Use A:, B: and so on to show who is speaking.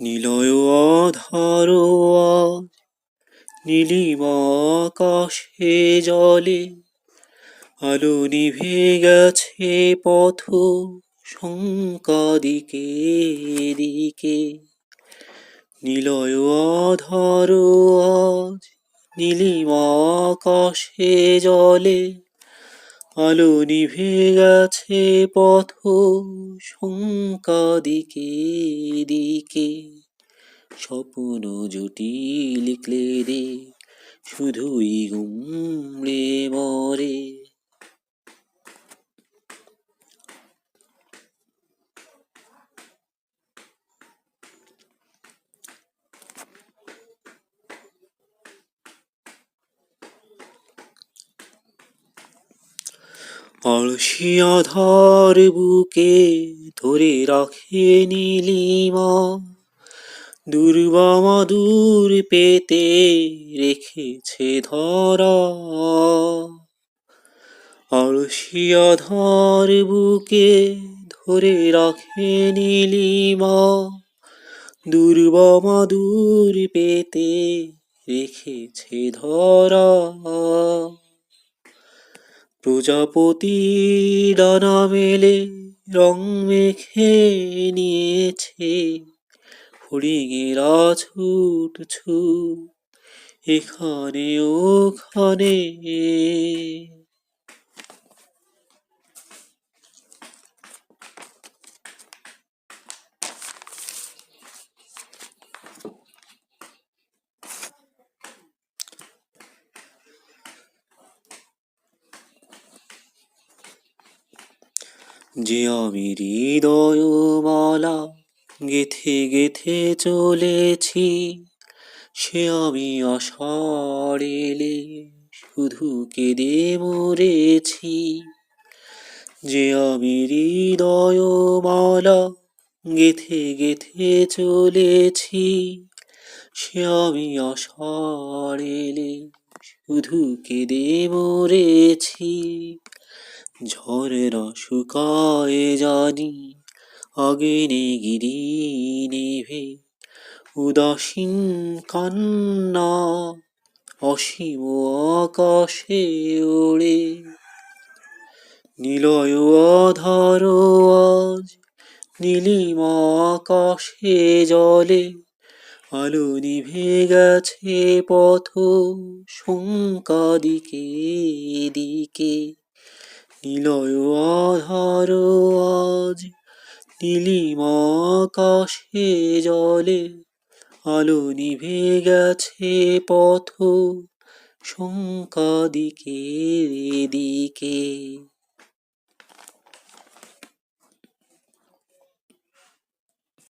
A: নিলয় আজ নীলিম আকাশে জলে, আলো নিভে গেছে পথ শঙ্কা দিকে দিকে। নিলয় আধার আজ নীলিম আকাশে জলে আলো নিভে গেছে পথ শঙ্কা দিকে দিকে। স্বপ্ন জুটি লিখলে রে শুধুই গুমড়ে মরে। আলসি আধার বুকে ধরে রাখে নীলিমা। দুর্বামা দূর পেতে রেখেছে ধরা। আলসি আধার বুকে ধরে রাখে নীলিমা। দুর্বামা দূর পেতে রেখেছে ধরা। প্রজাপতি ডানা মেলে রং মেখে নিয়েছে। ফড়িঙেরা ছুট ছুট এখানে ওখানে। যে আমি হৃদয় মালা গেথে গেথে চলেছি। সে আমি এলে, শুধু কেঁদে মরেছি। যে আমি হৃদয় মালা গেথে গেথে চলেছি। সে আমি এলে, শুধু কেঁদে মরেছি। ঝড়ের শুকায় জানি আগুনে গিরি নেভে। উদাসীন কান্না অসীম আকাশে ওড়ে। নিলয় আধার আজ নীলিম আকাশে জলে। আলো নিভে গেছে পথ শঙ্কা দিকে দিকে। নিলয় আধার আজ নীলিম আকাশে জলে আলো নিভে গেছে পথ শঙ্কা দিকে দিকে।